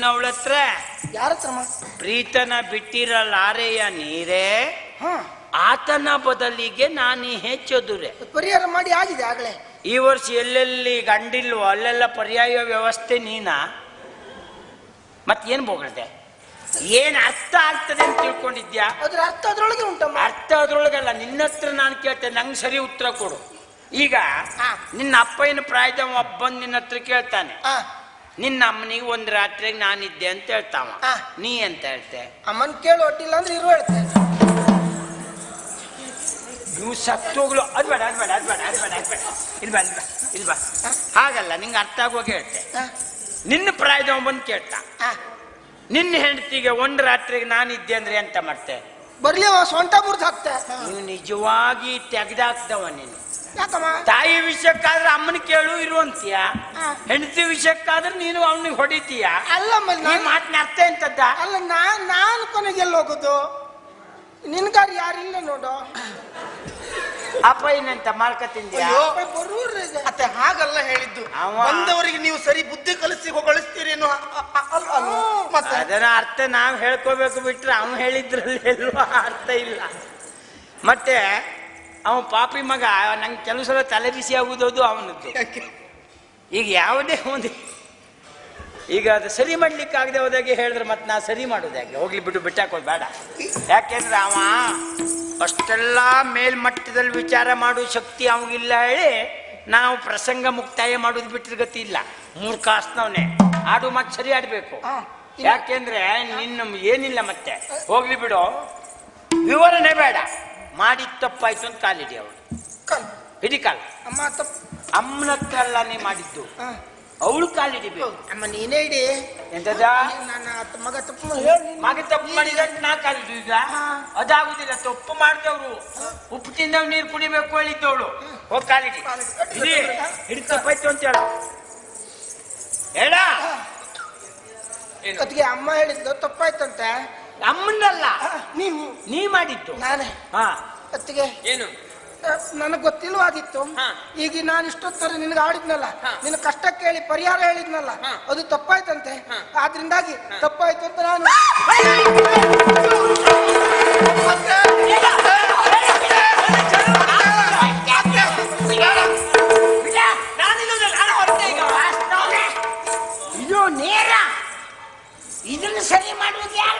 ಬೊಗಳದೆ ನಿನ್ನ ಅವಳ ಹತ್ರ? ಯಾರ ಹತ್ರ ಅಮ್ಮ ಪ್ರೀತನ ಬಿಟ್ಟಿರಲಾರೆಯ ನೀರೇ? ಆತನ ಬದಲಿಗೆ ನಾನು ಹೆಚ್ಚದುರೆ. ಪರಿಹಾರ ಮಾಡಿ ಆಗಿದೆ ಆಗಲೇ. ಈ ವರ್ಷ ಎಲ್ಲೆಲ್ಲಿ ಗಂಡಿಲ್ವೋ ಅಲ್ಲೆಲ್ಲ ಪರ್ಯಾಯ ವ್ಯವಸ್ಥೆ ನೀನಾ? ಮತ್ತೇನು ಬೊಗಳದೆ? ಏನ್ ಅರ್ಥ ಆಗ್ತದೆ ಅಂತ ತಿಳ್ಕೊಂಡಿದ್ಯಾ? ಅದ್ರ ಅರ್ಥ ಅದ್ರೊಳಗೆ ಉಂಟಮ್ಮ ಅರ್ಥ ಅದ್ರೊಳಗಲ್ಲ ನಿನ್ನ ಹತ್ರ ನಾನು ಕೇಳ್ತೇನೆ ನಂಗೆ ಸರಿ ಉತ್ತರ ಕೊಡು. ಈಗ ನಿನ್ನ ಏನು ಪ್ರಾಯದ ಒಬ್ಬ ನಿನ್ನ ಹತ್ರ ಕೇಳ್ತಾನೆ. ನಿನ್ನ ಅಮ್ಮನಿಗೆ ಒಂದ್ ರಾತ್ರಿಗೆ ನಾನಿದ್ದೆ ಅಂತ ಹೇಳ್ತಾವ. ನೀ ಅಂತ ಹೇಳ್ತೆ? ಅಮ್ಮನ್ ಕೇಳು ಒಟ್ಟಿಲ್ಲ ಅಂದ್ರೆ ಇರು ಹೇಳ್ತೆ. ನೀವು ಸತ್ತೋಗ್ಲು. ಅದ್ ಬೇಡ ಅದ್ ಬೇಡ ಅದ್ ಬೇಡ ಅದ್ ಬೇಡ ಅದ್ ಬೇಡ. ಇಲ್ವಾ ಇಲ್ವಾ ಇಲ್ವಾ ಹಾಗಲ್ಲ ನಿಂಗೆ ಅರ್ಥ ಆಗುವಾಗ ಹೇಳ್ತೆ. ಆ, ನಿನ್ನ ಪ್ರಾಯದ ಬಂದು ಕೇಳ್ತಾ. ಆ. ನಿನ್ನ ಹೆಂಡತಿಗೆ ಒಂದ್ ರಾತ್ರಿಗೆ ನಾನಿದ್ದೆ ಅಂದ್ರೆ ಎಂತ ಮಾಡ್ತೆ? ಬರ್ಲಿ ಅವ ಸೊಂಟ ಮುರಿದು ಹಾಕ್ತೆ. ನೀವು ನಿಜವಾಗಿ ತೆಗೆದಾಕ್ತವ ನೀನು. ತಾಯಿ ವಿಷಯಕ್ಕಾದ್ರೆ ಅಮ್ಮನ ಕೇಳು ಇರುವಂತೀಯ. ಹೆಂಡತಿ ವಿಷಯಕ್ಕಾದ್ರೆ ನೀನು ಅವನಿಗೆ ಹೊಡಿತೀಯ? ಅಲ್ಲ ಮಾತಿನ ಅರ್ಥ ಎಂತದ್ದ? ಅಲ್ಲ ನಾನ್ ನಾನು ಕೊನೆಗೆ ಎಲ್ಲಿ ಹೋಗುದು? ನಿನ್ಗಾರು ಯಾರಿಲ್ಲ ನೋಡು. ಅಪ್ಪ ಏನಂತ ಮಾರ್ಕ ತಿಂದ್ಯಾ? ಅಯ್ಯೋ. ಬರೂರ್ ಅತ್ತೆ ಹಾಗಲ್ಲ ಹೇಳಿದ್ದು. ಬಂದವರಿಗೆ ನೀವು ಸರಿ ಬುದ್ಧಿ ಕಲಿಸಿ ಕಳಿಸ್ತೀರಿ ಅದರ ಅರ್ಥ ನಾವು ಹೇಳ್ಕೋಬೇಕು ಬಿಟ್ರೆ ಅವ್ನು ಹೇಳಿದ್ರಲ್ಲಿ ಎಲ್ಲ ಅರ್ಥ ಇಲ್ಲ. ಮತ್ತೆ ಅವ ಪಾಪಿ ಮಗ ನಂಗೆ ಕೆಲವು ಸಲ ತಲೆ ಬಿಸಿ ಆಗುದೋದು ಅವನದ್ದು? ಈಗ ಯಾವುದೇ ಒಂದು ಈಗ ಅದು ಸರಿ ಮಾಡ್ಲಿಕ್ಕೆ ಆಗದೆ ಹೋದಾಗೆ ಹೇಳಿದ್ರೆ ಮತ್ತೆ ನಾ ಸರಿ ಮಾಡೋದು ಯಾಕೆ? ಹೋಗ್ಲಿ ಬಿಟ್ಟು ಬಿಟ್ಟಾಕೋದು ಬೇಡ. ಯಾಕೆಂದ್ರೆ ಅವ ಅಷ್ಟೆಲ್ಲ ಮೇಲ್ಮಟ್ಟದಲ್ಲಿ ವಿಚಾರ ಮಾಡೋ ಶಕ್ತಿ ಅವನಿಗಿಲ್ಲ ಹೇಳಿ ನಾವು ಪ್ರಸಂಗ ಮುಕ್ತಾಯ ಮಾಡೋದು ಬಿಟ್ಟರೆ ಗತಿ ಇಲ್ಲ. ಮೂರ್ ಕಾಸ್ನವನೇ ಆಡು ಮತ್ತೆ ಸರಿ ಆಡಬೇಕು. ಯಾಕೆಂದ್ರೆ ನಿನ್ನ ಏನಿಲ್ಲ ಮತ್ತೆ. ಹೋಗ್ಲಿ ಬಿಡು. ವಿವರಣೆ ಬೇಡ. ಮಾಡಿದ ತಪ್ಪಾಯ್ತು ಅಂತ ಕಾಲಿಡಿ ಅವಳು. ಹಿಡಿ ಕಾಲ. ಅಮ್ಮ ತಪ್ಪು. ಅಮ್ಮನ ಹತ್ರ ಅಲ್ಲ ನೀ ಮಾಡಿದ್ದು. ಅವಳು ಕಾಲಿಡಿಬೇಕು. ಅಮ್ಮ ನೀನೇ ಇಡಿ. ಎಂತದ? ನನ್ನ ಅತ್ತ ಮಗ ತಪ್ಪು ಹೇಳಿ ಮಗ ತಪ್ಪು ಮಾಡಿದಂತ ನಾ ಕಾಲಿಡು ಈಗ. ಅದಾಗುದಿಲ್ಲ ತಪ್ಪು ಮಾಡಿದವ್ರು. ಉಪ್ಪು ತಿಂದವ್ ನೀರು ಕುಡಿಬೇಕು ಹೇಳಿದ್ದವಳು. ಅವಳು ಕಾಲಿಡಿ. ಕಾಲಿಡಿ. ಹಿಡಿ. ಹಿಡಿ ತಪ್ಪಾಯ್ತು ಅಂತ ಹೇಳು. ಹೇಳ. ಅದಕ್ಕೆ ಅಮ್ಮ ಹೇಳಿದ್ದು ತಪ್ಪಾಯ್ತಂತೆ. ಅಮ್ಮನಲ್ಲ ನೀ ನೀವು ನೀ ಮಾಡಿತ್ತು ನಾನೇ. ಹಾ. ಅತ್ತಿಗೆ. ಏನು? ನನಗೆ ಗೊತ್ತಿಲ್ವಾಗಿತ್ತು. ಈಗ ನಾನು ಇಷ್ಟೊತ್ತರ ನಿನಗೆ ಆಡಿದ್ನಲ್ಲ. ನಿನ್ನ ಕಷ್ಟ ಕೇಳಿ ಪರಿಹಾರ ಹೇಳಿದ್ನಲ್ಲ. ಅದು ತಪ್ಪಾಯ್ತಂತೆ. ಆದ್ರಿಂದಾಗಿ ತಪ್ಪಾಯ್ತು ಅಂತ ನಾನು ಇದು ನೇರ. ಇದನ್ನು ಸರಿ ಮಾಡುವುದು ಯಾರ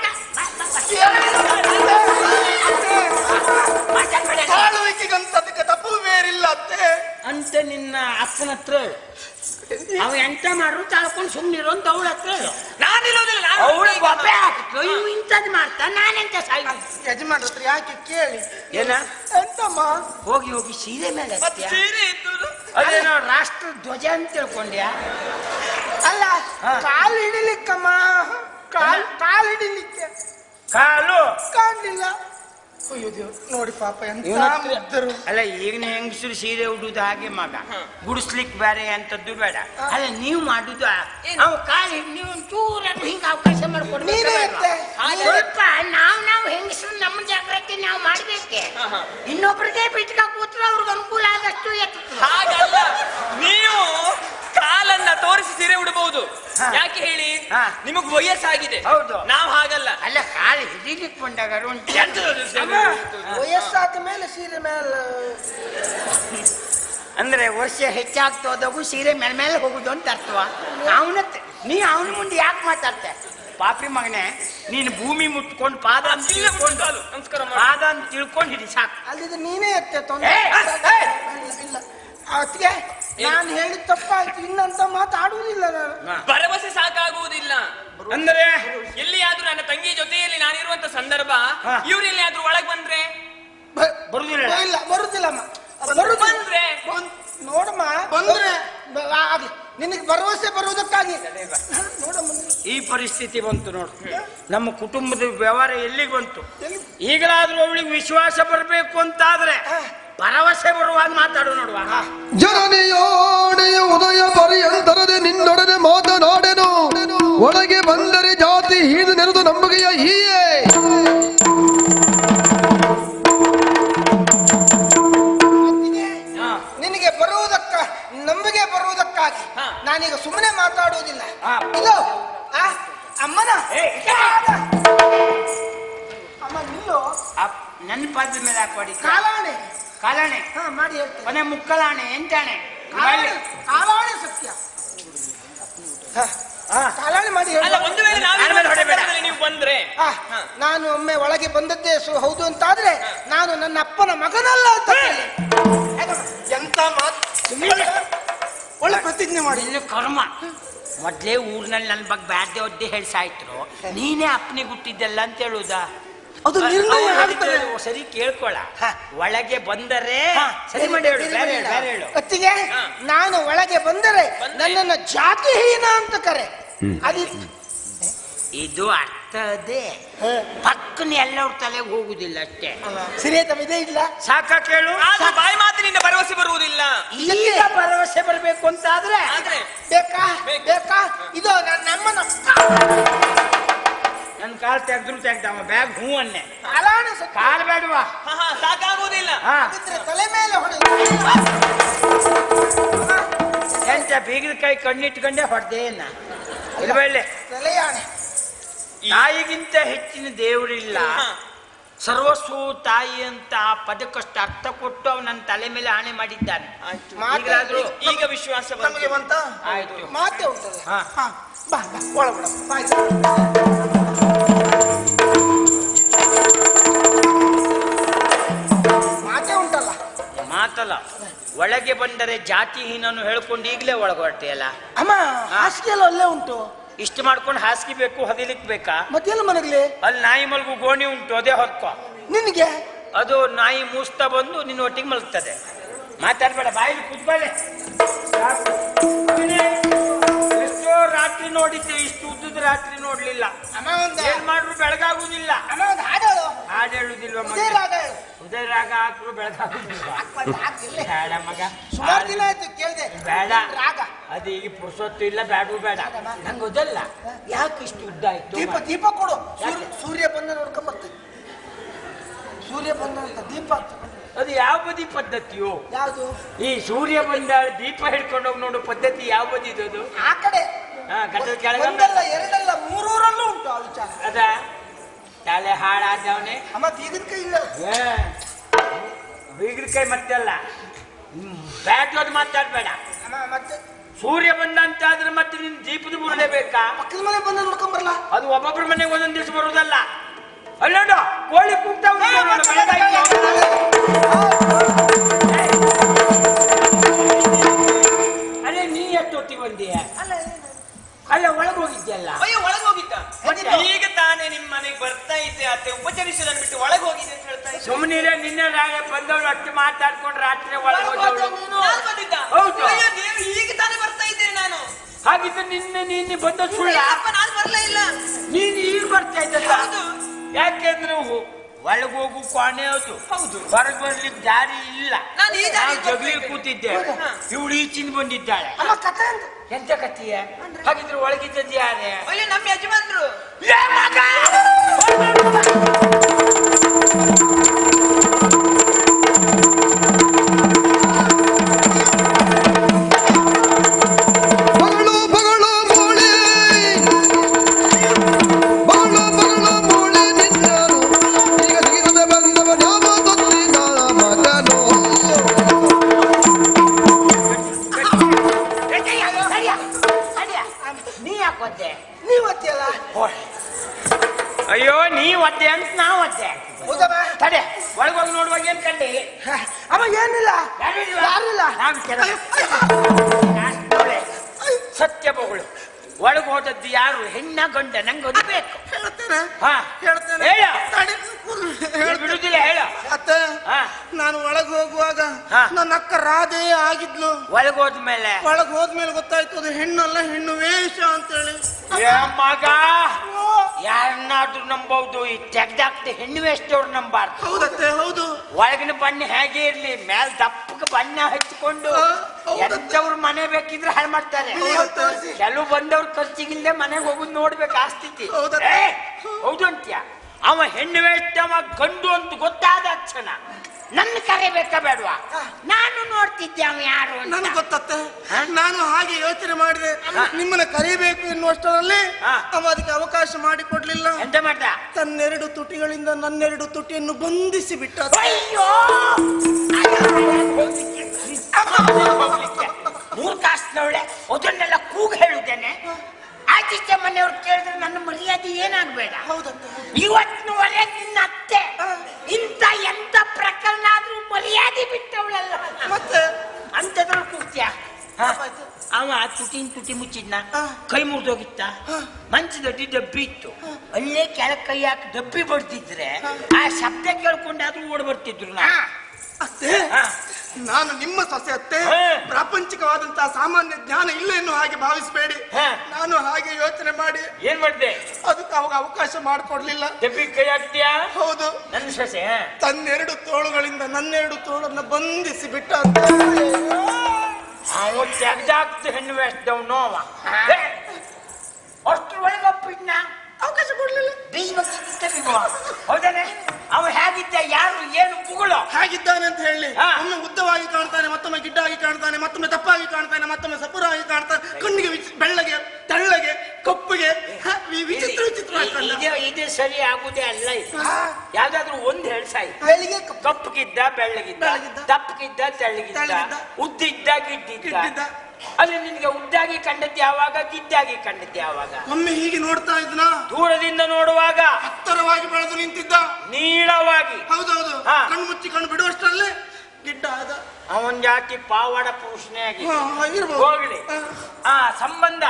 ಆಳುವಿಕೆಗಂತದಕ್ಕೆ ತಪ್ಪು ಬೇರಿಲ್ಲ ಅತ್ತೆ ಅಂತ ನಿನ್ನ ಅಪ್ಪನ ಹತ್ರ. ಹೇಳು. ಅವ ಎಂತ ಮಾಡ್ರು? ತಾಳ್ಕೊಂಡು ಸುಮ್ಮನಿರೋ ಅಂತ ಅವಳ ಹತ್ರ. ಹೇಳು. ನಾನಿರೋದಿಲ್ಲ ಇವ್ ಇಂಥದ್ದು ಮಾಡ್ತಾ ನಾನೆಂತ ಸಾಯಿ ಯಜಮಾನ್ರ ಹತ್ರ ಯಾಕೆ ಕೇಳಿ? ಏನ? ಎಂತಮ್ಮ? ಹೋಗಿ ಹೋಗಿ ಸೀರೆ ಮೇಲೆ ಅದೇನೋ ರಾಷ್ಟ್ರ ಧ್ವಜ ಅಂತ ತಿಳ್ಕೊಂಡ್ಯಾ? ಅಲ್ಲ ಕಾಲು ಹಿಡಿಲಿಕ್ಕಮ್ಮ. ಕಾಲ್ ಕಾಲ್ ಹಿಡಿಲಿಕ್ಕೆ. ಕಾಲು. ಕಾಣ್ಲಿಲ್ಲ. ಅಯ್ಯೋ ದೇವ್ರು, ನೋಡಿ ಪಾಪ ಇವ್ನ ಹತ್ರ-. ಅಲ್ಲ ಈಗಿನ ಹೆಂಗಸರು ಸೀರೆ ಉಡುದು ಹಾಗೆ ಮಗ. ಗುಡಿಸ್ಲಿಕ್ ಬೇರೆ ಅಂತದ್ದು ಬೇಡ. ಅಲ್ಲ ನೀವು ಮಾಡುದು ಅವು ಕಾಲು ನೀವು ಚೂರ ಹಿಂಗ ಅವಕಾಶ ಮಾಡ್ಕೊಡ್ಬೇಕು ನೀನೇ. ಸ್ವಲ್ಪ ನಾವು ನಾವು ಹೆಂಗಸರು ನಮ್ಮ ಜಾಗ್ರತೆ ನಾವು ಮಾಡ್ಬೇಕೆ. ಇನ್ನೊಬ್ರಿಗೆ ಬಿಟ್ಕ ಕೂತ್ರ ಅವ್ರಿಗೆ ಅನುಕೂಲ ಆದಷ್ಟು ಎತ್ತ ಹಾಗಲ್ಲ. ನೀವು ಕಾಲನ್ನ ತೋರಿಸಿ ಸೀರೆ ಉಡಬಹುದು. ಯಾಕೆ ಹೇಳಿ? ನಿಮಗೆ ನಿಮಗ್ ವಯಸ್ಸಾಗಿದೆ. ಹೌದು. ನಾವ್ ಹಾಗಲ್ಲ. ಅಲ್ಲ ಕಾಲು ಹಿಡಿಲಿಕ್ಕೆ ಬಂದಾಗ ಒಂದು ಎಂತದದು ಸೀರೆ? ವಯಸ್ಸಾದ ಮೇಲೆ ಸೀರೆ ಮೇಲೆ. ಅಂದ್ರೆ ವರ್ಷ ಹೆಚ್ಚಾಗ್ತಾ ಹೋದಾಗೂ ಸೀರೆ ಮೇಲೆ ಮೇಲೆ ಹೋಗುದು ಅಂತ ಅರ್ಥವ? ಅವನ ನೀ ಅವನ ಮುಂದೆ ಯಾಕೆ ಮಾತಾಡ್ತೆ? ಪಾಪಿ ಮಗನೇ ನೀನು ಭೂಮಿ ಮುಟ್ಕೊಂಡು ಪಾದ ಅಂತ ತಿಳ್ಕೊಂಡು. ನಮಸ್ಕಾರ ಮಾಡಿ. ಪಾದ ಅಂತ ತಿಳ್ಕೊಂಡು ಹಿಡಿ ಸಾಕು. ಅಲ್ಲಿದ್ದು ನೀನೇ ಎತ್ತೆ ತೊಂದರೆ ಏ, ಏ, ಏ. ಇಲ್ಲ, ಇಲ್ಲ. ಅದಕ್ಕೆ ನಾನು ಹೇಳಿದ ತಪ್ಪಾಯ್ತು ಇನ್ನಂತ ಮಾತಾಡುವುದಿಲ್ಲ ನಾನು. ಭರವಸೆ ಸಾಕಾಗುವುದಿಲ್ಲ. ಅಂದ್ರೆ? ಎಲ್ಲಿಯಾದ್ರೂ ನನ್ನ ತಂಗಿ ಜೊತೆಯಲ್ಲಿ ನಾನಿರುವಂತ ಸಂದರ್ಭ. ಇವ್ರು ಎಲ್ಲಿಯಾದ್ರೂ ಒಳಗ್ ಬಂದ್ರೆ? ಬರುದಿಲ್ಲ. ಇಲ್ಲ ಬರುದಿಲ್ಲಮ್ಮ ಬರುದಿಲ್ಲ ಬಂದ್ರೆ? ನೋಡಮ್ಮ. ಬಂದ್ರೆ? ಆಗ್ಲಿ ನಿನಗೆ ಭರವಸೆ ಬರುವುದಕ್ಕಾಗಿ. ನೋಡಮ್ಮ ಈ ಪರಿಸ್ಥಿತಿ ಬಂತು ನೋಡು. ನಮ್ಮ ಕುಟುಂಬದ ವ್ಯವಹಾರ ಎಲ್ಲಿಗೆ ಬಂತು? ಈಗಲಾದ್ರೂ ಅವಳಿಗೆ ವಿಶ್ವಾಸ ಬರಬೇಕು ಅಂತಾದ್ರೆ ಭರವಸೆ ಬರುವಾಗ ಮಾತಾಡು ನೋಡುವ. ಜನನಿಯೋಡೆಯ ಉದಯ ಪರ್ಯಂತರದೆ ನಿನ್ನೊಡನೆ ಮಾತನಾಡೆನು. ಒಳಗೆ ಬಂದರೆ ಜಾತಿ ಹೀದು ನೆರೆದು ನಂಬಿಕೆಯ ಹೀಯೇ. ನಿನಗೆ ಬರುವುದಕ್ಕ ನಂಬಿಕೆ ಬರುವುದಕ್ಕಾಗಿ ನಾನೀಗ ಸುಮ್ಮನೆ ಮಾತಾಡುವುದಿಲ್ಲ. ಇದು ಅಮ್ಮನ ಅಮ್ಮ ನಿಲ್ಲು? ಪಾದ ಮೇಲೆ ಹಾಕೊಡಿ ಕಾಲಾಣೆ. ಕಾಲಾಣೆ. ಹಾ ಮಾಡಿ ಮನೆ ಕೊನೆ ಮುಕ್ಕಲಾಣೆ ಎಂಟಾಣೆ. ಕಾಲಾಣೆ ಕಾಲಾಣೆ ಸತ್ಯ. ಹಾ, ಹಾ. ಕಾಲಾಣೆ ಮಾಡಿ ಅಲ್ಲ ಒಂದು ವೇಳೆ ನನ್ನ ಮೇಲೆ ಹೊಡಿಬೇಡ. ನಾವು ನೀವು ಬಂದ್ರೆ ಆ, ನಾನು ಒಮ್ಮೆ ಒಳಗೆ ಬಂದದ್ದೇ ಸು ಹೌದು ಅಂತಾದ್ರೆ ನಾನು ನನ್ನ ಅಪ್ಪನ ಮಗನಲ್ಲ ಅಂತ ಹೇಳಿ. ಎಂತ ಮಾತು? ಒಳ್ಳೆ ಪ್ರತಿಜ್ಞೆ ಮಾಡಿ. ಕರ್ಮ. ಮೊದ್ಲೇ ಊರ್ನಲ್ಲಿ ನನ್ನ ಬಗ್ಗೆ ಬ್ಯಾಡ್ದೆ ಒದ್ದೆ ಹೇಳ್ಸಾಯ್ತ್ರು. ನೀನೇ ಅಪ್ಪನಿಗೆ ಹುಟ್ಟಿದ್ದಲ್ಲ ಅಂತ ಹೇಳುದಾ? ಅದು ನಿರ್ಣಯ ಆಗ್ತದೆ. ಸರಿ ಕೇಳ್ಕೊಳ. ಹಾ. ಒಳಗೆ ಬಂದರೆ ಸರಿ ಮಾಡಿ ಹೇಳು ಬೇರೆ ಹೇಳು ಬೇರೆ ಹೇಳು. ಅತ್ತಿಗೆ ನಾನು ಒಳಗೆ ಬಂದರೆ ನನ್ನನ್ನು ಜಾತಿಹೀನ ಅಂತ ಕರೆ. ಅದಿ ಇದು ಅರ್ಥ ಅದೇ. ಪಕ್ಕನ ಎಲ್ಲವ್ರ ತಲೆಗೆ ಹೋಗುದಿಲ್ಲ ಅಷ್ಟೇ. ಸಿರಿಯತಮ ಇದೇ ಇಲ್ಲ. ಸಾಕ ಕೇಳು? ಬಾಯಿ ಮಾತಿನಿಂದ ಭರವಸೆ ಬರುವುದಿಲ್ಲ. ಈಗ ಭರವಸೆ ಬರಬೇಕು ಅಂತ ಆದ್ರೆ ಬೇಕಾ? ಬೇಕಾ. ಇದು ನಮ್ಮ ನನ್ ಕಾಲ್ ತೆಗ್ದ್ರು ತೆಗ್ದವ ಬ್ಯಾಗ್ ಹೂ ಅನ್ನೆ. ಸತ್ಯ ಕಾಲ್ ಬೇಡವಾ? ಹಾ ಹಾ ಸಾಕಾಗುವುದಿಲ್ಲ ಹಾ. ಹಾಗಿದ್ರೆ ತಲೆ ಮೇಲೆ ಹೊಡೆದು. ಎಂತ ಬೀಗದ ಕೈ ಕಣ್ಣಿಟ್ಕೊಂಡೆ ಹೊಡೆದೇನ ಇಲ್ಬೇಳೆ ತಲೆಯಾಣೆ. ನಾಯಿಗಿಂತ ಹೆಚ್ಚಿನ ದೇವರಿಲ್ಲ. ಸರ್ವಸ್ವ ತಾಯಿ ಅಂತ ಆ ಪದಕ್ಕಷ್ಟು ಅರ್ಥ ಕೊಟ್ಟು ಅವ್ ನನ್ನ ತಲೆ ಮೇಲೆ ಆಣೆ ಮಾಡಿದ್ದಾನೆ. ಈಗಲಾದ್ರೂ ಈಗ ವಿಶ್ವಾಸ ನಮಗೆ ಬಂತು. ಬಂತ? ಆಯ್ತು. ಮಾತೆ ಉಂಟಲ್ಲ ಹಾ. ಹಾ ಬಾ ಬಾ ಒಳಗಡ ಬಾಯ್ ಮಾತೆ ಉಂಟಲ್ಲ? ಮಾತಲ್ಲ. ಒಳಗೆ ಬಂದರೆ ಜಾತಿಹೀನನು ಹೇಳ್ಕೊಂಡು ಈಗಲೇ ಒಳಗೊಡ್ತೀಯಲ್ಲ ಅಮ್ಮ ಹಾಸಿಗೆ ಎಲ್ಲ ಅಲ್ಲೇ ಉಂಟು. ಇಷ್ಟು ಮಾಡ್ಕೊಂಡು ಹಾಸಿಗೆ ಬೇಕು ಹದಿಲಿಕ್ ಬೇಕಾ? ಮತ್ತೆಲ್ಲ ಮನಗ್ಲಿ? ಅಲ್ಲಿ ನಾಯಿ ಮಲ್ಗು ಗೋಣಿ ಉಂಟು ಅದೇ ಹೊತ್ಕೊ. ನಿನಗೆ? ಅದು ನಾಯಿ ಮೂಸ್ತಾ ಬಂದು ನಿನ್ನ ಒಟ್ಟಿಗೆ ಮಲಗ್ತದೆ. ಮಾತಾಡ್ಬೇಡ ಬಾಯಿಲಿ ಕೂತ್ಬಾಳೆ ಎಷ್ಟೋ ರಾತ್ರಿ ನೋಡಿದ್ದೆ ಇಷ್ಟು ಉದ್ದದ ರಾತ್ರಿ ನೋಡ್ಲಿಲ್ಲ. ಏನ್ ಮಾಡ್ರು ಬೆಳಗಾಗುದಿಲ್ಲ. ಹಾಡು ಹೇಳುದಿಲ್ವ ಮಗ? ರಾಗ ದಿನ ಉದಯ ರಾಗ ಬೇಡ ಬೆಳಗಾಗುದಿಲ್ಲ. ಬೇಡ. ಈ ಅದು ಈಗ ಪುರುಸೊತ್ತು ಇಲ್ಲ ಬೇಡ ಬೇಡ. ನಂಗೆ ಅದಲ್ಲ ಯಾಕೆ ಇಷ್ಟು ಉದ್ದ ಆಯ್ತು ದೀಪ ದೀಪ ಕೊಡು. ಸೂರ್ಯ ಸೂರ್ಯ ಬಂದ ನೋಡ್ಕೊಂಬತ್ತೆ ಸೂರ್ಯ ಬಂದ ದೀಪ. ಅದು ಯಾವ ಬದಿ ಪದ್ಧತಿಯೋ? ಯಾವುದು? ಈ ಸೂರ್ಯ ಬಂದ ದೀಪ ಹಿಡ್ಕೊಂಡು ಹೋಗಿ ನೋಡೋ ಪದ್ಧತಿ ಯಾವ ಬದಿ ಅದು? ಆ ಕಡೆ. ಒಂದಲ್ಲ ಎರಡಲ್ಲ ಮೂರೂರಲ್ಲೂ ಉಂಟು ಆ ವಿಚಾರ. ಅದ? ತಾಳೆ ಹಾಳಾದವನೇ? ಅಮ್ಮ ಬೀಗದ ಕೈ ಇಲ್ಲ. ಬೀಗ್ರ ಕೈ ಮತ್ತೆ ಅಲ್ಲ. ಬ್ಯಾಟ್ ಅದು ಮಾತಾಡ್ಬೇಡ. ಅಮ್ಮ ಮತ್ತೆ? ಸೂರ್ಯ ಬಂದಂತಾದ್ರೆ ಮತ್ತೆ ನಿನ್ ದೀಪದ ಬುರುಡೆ ಬೇಕಾ? ಪಕ್ಕದ ಮನೆ ಬಂದ ನೋಡ್ಕೊಂಡ್ ಬರಲ್ಲ. ಅದು ಒಬ್ಬೊಬ್ಬರ ಮನೆಗೆ ಒಂದೊಂದ್ ದಿವಸ ಬರುದಲ್ಲ. ಅಲ್ಲೋಡು ಕೋಳಿ ಕೂಗ್ತಾ ಉಂಟು ನೀ ಎಷ್ಟೊತ್ತಿಗೆ ಬಂದೀಯ? ಅಲ್ಲ ಒಳಗೆ ಹೋಗಿದ್ಯಲ್ಲ? ಅಯ್ಯೋ ಒಳಗೆ ಹೋಗಿದ್ದ. ಹೋಗಿದ್ದ? ಈಗ ತಾನೇ ನಿಮ್ಮ ಮನೆಗೆ ಬರ್ತಾ ಇದ್ದೆ ಅತ್ತೆ ಉಪಚರಿಸೋದನ್ನ ಬಿಟ್ಟು ಒಳಗೆ ಹೋಗಿದ್ದೆ ಅಂತ ಹೇಳ್ತಾ ಇದ್ದೆ. ಸುಮ್ಮನಿರ ನಿನ್ನೆ ರಾಯ ಬಂದವಳು ಅಷ್ಟು ಮಾತಾಡ್ಕೊಂಡು ರಾತ್ರಿ ಒಳಗೆ ಹೌದು. ಅಯ್ಯೋ ದೇವ್ರು, ಈಗ ತಾನೇ ಬರ್ತಾ ಇದ್ದೇನೆ ನಾನು ಹಾಗಿದ್ರೆ ನಿನ್ನೆ ನೀನು ಬಂದ ಸುಳ್ಳ? ಅಪ್ಪ ನಾನು ಬರ್ಲೇ ಇಲ್ಲ. ನೀನು ಈಗ ಬರ್ತಾ ಇದ್ದಲ್ಲ? ಹೌದು. ಯಾಕೆಂದ್ರೆ ಒಳಗೋಗು ಕಾಣೆ ಹೌದು ಅದು. ಹೌದು. ಹೊರಗೆ ಬರ್ಲಿಕ್ಕೆ ದಾರಿ ಇಲ್ಲ. ನಾನು ಈ ದಾರಿ ಜಗಲಿ ಕೂತಿದ್ದೆ. ಇವಳು ಈಚಿನ ಬಂದಿದ್ದಾಳೆ. ಅಮ್ಮ ಅಂತ ಎಂತ ಕತ್ತೀಯ ಹಾಗಿದ್ರೆ ಒಳಗಿದ್ದದ್ದು ಯಾರೇ? ಅಯ್ಯೋ ನಮ್ಮ ಯಜಮಾನ್ರು. ಮಗ! ಹೆಣ್ಣ ಗಂಡ ನಂಗೆ ಬೇಕು. ಹೇಳ್ತೇನೆ. ಹಾ. ಹೇಳ್ತೇನೆ. ಹೇಳ. ತಡಿ. ನೀ ಬಿಡುದಿಲ್ಲ ಹೇಳ. ಅತ್ತೆ ಹಾ. ನಾನು ಒಳಗ್ ಹೋಗುವಾಗ ಹಾ. ನನ್ನ ಅಕ್ಕ ರಾಧೆ ಆಗಿದ್ಲು. ಒಳಗ್ ಹೋದ್ಮೇಲೆ? ಒಳಗ್ ಹೋದ್ಮೇಲೆ ಗೊತ್ತಾಯ್ತು ಅದು ಹೆಣ್ಣಲ್ಲ ಹೆಣ್ಣು ವೇಷ ಅಂತೇಳಿ. ಏ ಮಗ! ಯಾರನ್ನಾದ್ರೂ ನಂಬೌದು. ಈ ತೆಗ್ದಾಕ್ತ ಹೆಣ್ಣು ಎಷ್ಟವ್ರು ನಂಬಾರ್ದು. ಹೌದತ್ತೆ ಹೌದು. ಒಳಗಿನ ಬಣ್ಣ ಹೇಗೆ ಇರ್ಲಿ ಮೇಲ್ ದಪ್ಪಕ್ಕೆ ಬಣ್ಣ ಹಚ್ಚಿಕೊಂಡು ಎಂತವ್ರ ಮನೆ ಬೇಕಿದ್ರೆ ಹಾಳು ಮಾಡ್ತಾರೆ. ಕೆಲವು ಬಂದವ್ರ ಖರ್ಚಿಗಿಲ್ದೆ ಮನೆಗೆ ಹೋಗುದು ನೋಡ್ಬೇಕು ಆ ಸ್ಥಿತಿ. ಹೌದು. ಅಂತ್ಯ. ಅವ ಹೆಣ್ಣು ವೇಷ್ಟ ಅವ ಗಂಡು ಅಂತ ಗೊತ್ತಾದ ಕ್ಷಣ ನನ್ನ ಕರೆಬೇಕಾ ಬೇಡವಾ? ನಾನು ನೋಡ್ತಿದ್ದೆ ಅವ ಯಾರು ಅಂತ. ನನಗೆ ಗೊತ್ತತ್ತೆ. ನಾನು ಹಾಗೆ ಯೋಚನೆ ಮಾಡಿದೆ. ನಿಮ್ಮನ್ನ ಕರಿಬೇಕು ಎನ್ನುವಷ್ಟರಲ್ಲಿ ಹಾ. ಅವ ಅದಕ್ಕೆ ಅವಕಾಶ ಮಾಡಿಕೊಡ್ಲಿಲ್ಲ. ಎಂತ ಮಾಡ್ದ? ತನ್ನೆರಡು ತುಟಿಗಳಿಂದ ನನ್ನೆರಡು ತುಟಿಯನ್ನು ಬಂಧಿಸಿ ಬಿಟ್ಟ. ಅಯ್ಯೋ! ಮೂರ್ ಕಾಸ್ನವಳೆ ಅದನ್ನೆಲ್ಲ ಕೂಗ್ ಹೇಳುತ್ತೇನೆ ಆಚೀಚೆ ಮನೆಯವ್ರು ಕೇಳಿದ್ರೆ ನನ್ನ ಮರ್ಯಾದೆ ಏನಾಗ್ಬೇಡ? ಹೌದತ್ತೆ ಒಳ್ಳೆ ನಿನ್ನ ಅತ್ತೆ. ಇಂಥ ಎಂತ ಪ್ರಕರಣ ಆದ್ರೂ ಮರ್ಯಾದೆ ಬಿಟ್ಟವಳಲ್ಲ. ಮತ್ತೆ? ಅಂತದ್ರಲ್ಲಿ ಕೂಗ್ತ್ಯಾ ಅವ ತುಟಿನ್ ತುಟಿ ಮುಚ್ಚಿದ್ನ. ಕೈ ಮುರಿದೋಗಿತ್ತ? ಮಂಚದಡ್ಡಿ ಡಬ್ಬಿ ಇತ್ತು. ಅಲ್ಲೇ ಕೆಳ ಕೈ ಹಾಕಿ ಡಬ್ಬಿ ಬಡ್ತಿದ್ರೆ ಆ ಶಬ್ದ ಕೇಳ್ಕೊಂಡಾದ್ರೂ ಓಡ್ ಬರ್ತಿದ್ರು ನಾ. ನಾನು ನಿಮ್ಮ ಸೊಸೆ ಅತ್ತೆ. ಪ್ರಾಪಂಚಿಕವಾದಂತಹ ಸಾಮಾನ್ಯ ಜ್ಞಾನ ಇಲ್ಲ ಎನ್ನುವ ಹಾಗೆ ಭಾವಿಸಬೇಡಿ. ನಾನು ಹಾಗೆ ಯೋಚನೆ ಮಾಡಿ. ಏನ್ ಮಾಡಿದೆ? ಅದಕ್ಕೆ ಅವಾಗ ಅವಕಾಶ ಮಾಡಿಕೊಡ್ಲಿಲ್ಲ. ಹೌದು. ನನ್ನ ಸೊಸೆ ತನ್ನೆರಡು ತೋಳುಗಳಿಂದ ನನ್ನೆರಡು ತೋಳನ್ನ ಬಂಧಿಸಿ ಬಿಟ್ಟ ತೆಗ್ದಾಕ್ತು ಹೆಣ್ಣು ವೇಸ್ದವ್ ನೋವ ಅಷ್ಟ್ರೊಳಗೆ ಒಪ್ಪಿದ್ನ ಅವಕಾಶ ಕೊಡ್ಲಿಲ್ಲ ಬೀಜ ಹೌದಾನೆ ಅವ ಹೇಗಿದ್ದ ಯಾರು ಏನು ಪುಗಳು ಹೇಗಿದ್ದಾನೆ ಅಂತ ಹೇಳಿ ಹಾ. ಒಮ್ಮೆ ಉದ್ದವಾಗಿ ಕಾಣ್ತಾನೆ ಮತ್ತೊಮ್ಮೆ ಗಿಡ್ಡಾಗಿ ಕಾಣ್ತಾನೆ ಮತ್ತೊಮ್ಮೆ ತಪ್ಪಾಗಿ ಕಾಣ್ತಾನೆ ಮತ್ತೊಮ್ಮೆ ಸಪುರಾಗಿ ಕಾಣ್ತಾನೆ ಕಣ್ಣಿಗೆ ವಿಚಿ- ಬೆಳ್ಳಗೆ ತೆಳ್ಳಗೆ ಕಪ್ಪಗೆ ಹ, ವಿ- ವಿಚಿತ್ರ ವಿಚಿತ್ರವಾಗಿ ಕಂಡ. ಇದು ಇದು ಸರಿ ಆಗುದೇ ಅಲ್ಲ ಇದು ಯಾವ್ದಾದ್ರು ಒಂದ್ ಹೇಳ್ಸಾಯಿ ಬೆಳಿಗ್ಗೆ ಕಪ್ಪು. ಕಪ್ಪಗಿದ್ದ ಬೆಳ್ಳಗಿದ್ದ ಬೆಳ್ಳಗಿದ್ದ. ದಪ್ಪಗಿದ್ದ ತೆಳ್ಳಗಿದ್ದ ತೆಳ್ಳಗಿದ್ದ. ಉದ್ದಿದ್ದ ಗಿಡ್ಡಿದ್ದ ಗಿಡ್ಡಿದ್ದ. ಅಲ್ಲಿ ನಿನಗೆ ಉದ್ದಾಗಿ ಕಂಡದ್ದು ಯಾವಾಗ ಗಿದ್ದಾಗಿ ಕಂಡದ್ದು ಯಾವಾಗ? ಒಮ್ಮೆ ಹೀಗೆ ನೋಡ್ತಾ ಇದ್ನ? ದೂರದಿಂದ ನೋಡುವಾಗ ಹತ್ತರವಾಗಿ ಬೆಳೆದು ನಿಂತಿದ್ದ? ನೀಳವಾಗಿ. ಹೌದೌದು ಹಾ. ಕಣ್ಣು ಮುಚ್ಚಿ ಕಣ್ಣು ಬಿಡುವಷ್ಟರಲ್ಲಿ ಗಿಡ್ಡ ಆದ. ಅವನ್ ಜಾತಿ ಪಾವಾಡ ಪುರುಷನೇ ಆಗಿ ಹಾ, ಹಾ, ಇರ್ಬೋದು. ಹೋಗ್ಲಿ. ಹಾ. ಆ ಸಂಬಂಧ.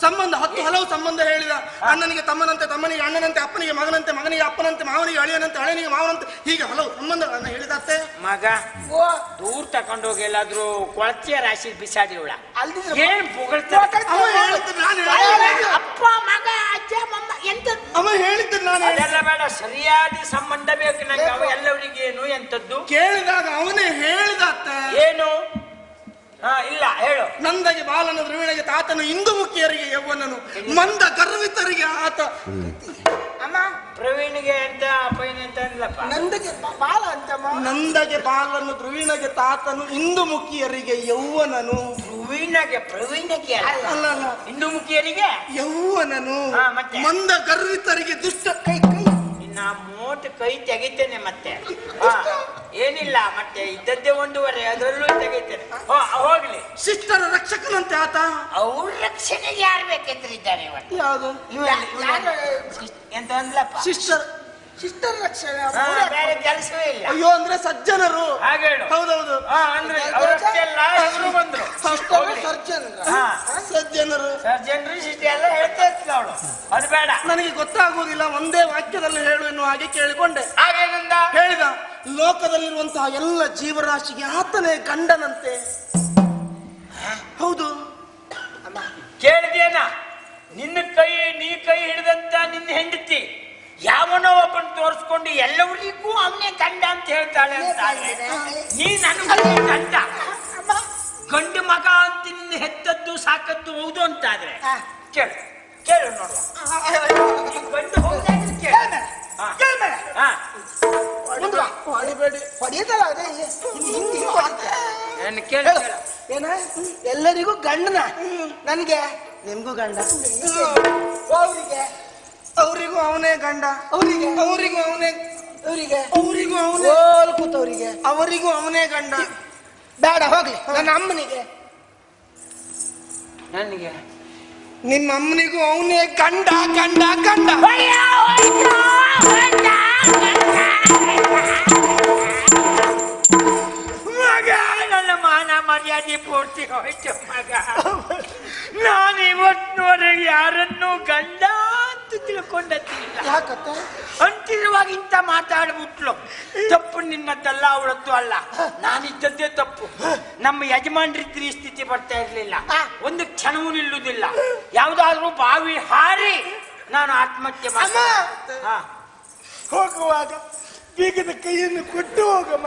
ಸಂಬಂಧ ಹತ್ತು ಹಲವು ಸಂಬಂಧ ಹೇಳಿದ. ಅಣ್ಣನಿಗೆ ತಮ್ಮನಂತೆ ತಮ್ಮನಿಗೆ ಅಣ್ಣನಂತೆ ಅಪ್ಪನಿಗೆ ಮಗನಂತೆ ಮಗನಿಗೆ ಅಪ್ಪನಂತೆ ಮಾವನಿಗೆ ಅಳಿಯನಂತೆ ಅಳಿಯನಿಗೆ ಮಾವನಂತೆ ಹೀಗೆ ಹಲವು ಸಂಬಂಧಗಳನ್ನು ಹೇಳಿದ ಅತ್ತೆ ಮಗ ದೂರ್ ತಕೊಂಡೋಗಿ ಎಲ್ಲಾದ್ರೂ ಕೊಳಚೆ ರಾಶಿ ಬಿಸಾಡಿವಳ ಏನ್ ಪುಗಳ್ತಾರೆ. ಅಪ್ಪ ಮಗ ಅಜ್ಜ ಮಮ್ಮ ಎಂತ? ಅವ ಹೇಳಿದ್ದು ನಾನು. ಅದೆಲ್ಲ ಬೇಡ ಸರಿಯಾದ ಸಂಬಂಧ ಬೇಕು ನಂಗೆ ಅವ ಎಲ್ಲವರಿಗೆ ಏನು ಎಂತದ್ದು? ಕೇಳಿದಾಗ ಅವನೇ ನಂದಗೆ ಬಾಲನ ದ್ರವಿಣಗೆ ತಾತನು ಇಂದು ಮುಖಿಯರಿಗೆ ಯೌವನನು. ಮಂದ ಗರ್ವಿತರಿಗೆ ಆತ. ಅಮ್ಮ ಪ್ರವೀಣಿಗೆ ಅಂತ ಅಪ್ಪಯ್ಯನ ಅಂತ ಅಂದ್ಲಪ್ಪ ನಂದಗೆ ಬಾಲ ಅಂತ ಅಂತಮ್ಮ. ನಂದಗೆ ಬಾಲನು ದ್ರವೀಣಗೆ ತಾತನು ಇಂದು ಮುಖಿಯರಿಗೆ ಯೌವನನು. ಪ್ರವೀಣಗೆ ಪ್ರವೀಣಗೆ ಅಲ್ಲ? ಅಲ್ಲ ಅಲ್ಲ. ಹಿಂದೂ ಮುಖಿಯರಿಗೆ? ಯೌವನನು. ಹಾ, ಮತ್ತೆ? ಮಂದ ಗರ್ವಿತರಿಗೆ ದುಷ್ಟ ಕೈ ಕೈ ಇನ್ನ ಮೋಟ್ ಕೈ ತೆಗಿತೇನೆ ಮತ್ತೆ. ಏನಿಲ್ಲ ಮತ್ತೆ ಇದ್ದದ್ದೇ ಒಂದೂವರೆ ಅದರಲ್ಲೂ ತೆಗಿತೇನೆ. ಹೋಗ್ಲಿ. ಶಿಸ್ತರ ರಕ್ಷಕನಂತೆ ಆತ? ಅವ್ರ ರಕ್ಷಣೆಗೆ ಯಾರು ಇದ್ದಾರೆ ಇವತ್ತು? ಯಾವುದು. ಎಂತ ಅಂದ್ಲಪ್ಪ? ಶಿಷ್ಟರ ರಕ್ಷಣೆ ಬೇರೆ ಕೆಲಸವೇ ಇಲ್ಲ. ಅಯ್ಯೋ ಅಂದ್ರೆ ಸಜ್ಜನರು. ಹಾಗೆ ಹೇಳು. ಹೌದೌದು. ಹಾ ಅಂದ್ರೆ ಅವರಷ್ಟೆಲ್ಲ ಇವರು ಬಂದ್ರು. ಹೋಗ್ಲಿ. ಸಜ್ಜನರು. ಹಾ. ಸಜ್ಜನರು. ಸರ್ಜನ್ರು ಸಿಟಿ ಎಲ್ಲ ಹೇಳ್ತಾ ಇರ್ತೀವಿ ಅವಳು. ಅದು ಬೇಡ. ನನಗೆ ಗೊತ್ತಾಗುವುದಿಲ್ಲ ಒಂದೇ ವಾಕ್ಯದಲ್ಲಿ ಹೇಳು ಎನ್ನುವ ಹಾಗೆ ಕೇಳಿಕೊಂಡೆ. ಹಾಗೇನಂದ? ಹೇಳಿದ ಲೋಕದಲ್ಲಿರುವಂತಹ ಎಲ್ಲ ಜೀವರಾಶಿಗೆ ಆತನೇ ಗಂಡನಂತೆ. ಹೌದು. ಕೇಳಿದೇನ ನಿನ್ನ ಕೈ ನೀ ಕೈ ಹಿಡಿದಂತ ನಿನ್ನ ಹೆಂಡತಿ. ಯಾವನೋ ಒಬ್ಬನ್ ತೋರಿಸ್ಕೊಂಡು ಎಲ್ಲವರಿಗೂ ಅವನೇ ಗಂಡ ಅಂತ ಹೇಳ್ತಾಳೆ ಅಂತ ನೀ ನನಗೂ ಗಂಡ. ಗಂಡು ಮಗ ಅಂತ ನಿನ್ನ ಹೆತ್ತದ್ದು ಸಾಕದ್ದು ಹೌದು ಅಂತಾದ್ರೆ ಕೇಳು ಕೇಳು ನೋಡು ಗಂಡು ಹೌದಾದ್ರೆ ಕೇಳು. ಏನ ಎಲ್ಲರಿಗೂ ಗಂಡನ. ನನಗೆ? ನಿಮ್ಗೂ ಗಂಡ. ಅವರಿಗೆ? ಅವರಿಗೂ ಅವನೇ ಗಂಡ. ಅವರಿಗೆ? ಅವರಿಗೂ ಅವನೇ ಅವರಿಗೆ? ಅವರಿಗೂ ಅವನೇ ಓಲ್ ಕೂತವರಿಗೆ. ಅವರಿಗೂ ಅವನೇ ಗಂಡ. ಬೇಡ ಹೋಗ್ಲಿ. ನನ್ನ ಅಮ್ಮನಿಗೆ. ನನಗೆ? ನಿಮ್ಮ ಅಮ್ಮನಿಗೂ ಅವನೇ ಗಂಡ ಗಂಡ ಗಂಡ. ಮಾನ ಮರ್ಯಾದೆ ಪೂರ್ತಿ ಹೋಯ್ತು ಮಗ. ನಾನು ಇವತ್ತಿನವರೆಗೆ ಯಾರನ್ನು ಗಂಡ ಅಂತ ತಿಳ್ಕೊಂಡತ್ತಿಲ್ಲ ಯಾಕತ್ತ? ಅಂತಿರುವಾಗ ಇಂತ ಮಾತಾಡ್ಬಿಟ್ಲು. ತಪ್ಪು ನಿನ್ನದ್ದಲ್ಲ ಅವಳದ್ದು ಅಲ್ಲ. ನಾನಿದ್ದದ್ದೇ ತಪ್ಪು. ನಮ್ಮ ಯಜಮಾನ್ರಿದ್ರೆ ಈ ಸ್ಥಿತಿ ಬರ್ತಾ ಇರಲಿಲ್ಲ. ಒಂದು ಕ್ಷಣವೂ ನಿಲ್ಲುವುದಿಲ್ಲ ಯಾವ್ದಾದ್ರೂ ಬಾವಿ ಹಾರಿ ನಾನು ಆತ್ಮಹತ್ಯೆ ಮಾಡ್ದೆ. ಹಾ ಹೋಗುವಾಗ ಬೀಗದ ಕೈಯನ್ನು ಕೊಟ್ಟು ಹೋಗಮ್ಮ.